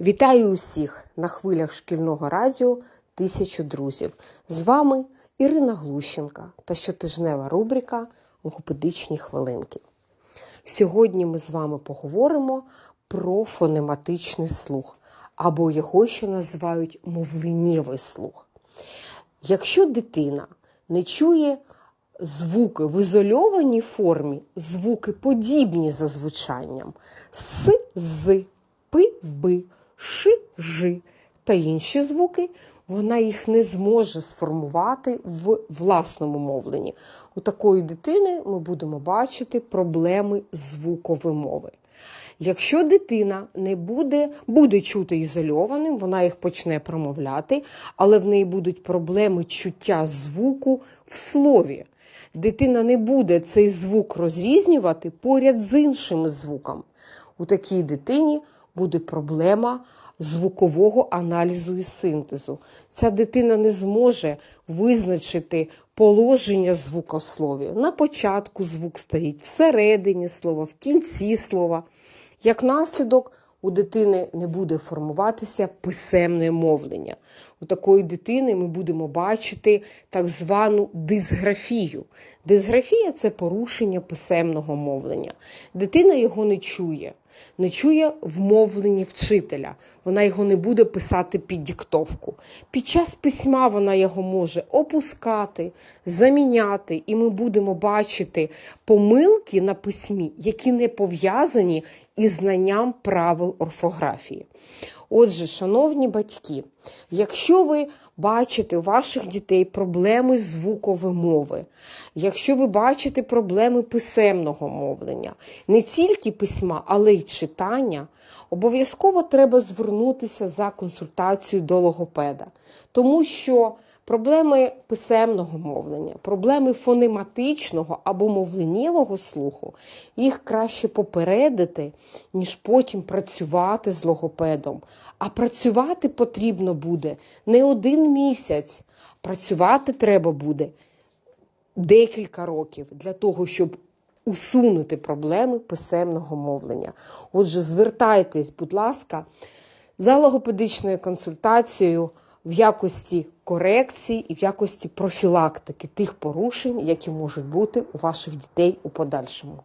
Вітаю усіх на хвилях шкільного радіо Тисячу друзів. З вами Ірина Глущенка та щотижнева рубрика Логопедичні хвилинки. Сьогодні ми з вами поговоримо про фонематичний слух, або його ще називають мовленнєвий слух. Якщо дитина не чує звуки в ізольованій формі, звуки подібні за звучанням с, з, пи, би, ши, жи та інші звуки, вона їх не зможе сформувати в власному мовленні. У такої дитини ми будемо бачити проблеми звуковимови. Якщо дитина не буде, буде чути ізольованим, вона їх почне промовляти, але в неї будуть проблеми чуття звуку в слові. Дитина не буде цей звук розрізнювати поряд з іншим звуком. У такій дитині буде проблема звукового аналізу і синтезу. Ця дитина не зможе визначити положення звукослов'я. На початку звук стоїть всередині слова, в кінці слова. Як наслідок, у дитини не буде формуватися писемне мовлення. У такої дитини ми будемо бачити так звану дисграфію. Дисграфія це порушення писемного мовлення. Дитина його не чує, не чує вмовлені вчителя. Вона його не буде писати під диктовку. Під час письма вона його може опускати, заміняти, і ми будемо бачити помилки на письмі, які не пов'язані із знанням правил орфографії. Отже, шановні батьки, якщо ви бачите у ваших дітей проблеми звукової мови, якщо ви бачите проблеми писемного мовлення, не тільки письма, але й читання, обов'язково треба звернутися за консультацією до логопеда, тому що Проблеми писемного мовлення, проблеми фонематичного або мовленнєвого слуху, їх краще попередити, ніж потім працювати з логопедом. А працювати потрібно буде не один місяць. Працювати треба буде декілька років для того, щоб усунути проблеми писемного мовлення. Отже, звертайтесь, будь ласка, за логопедичною консультацією в якості корекції і в якості профілактики тих порушень, які можуть бути у ваших дітей у подальшому.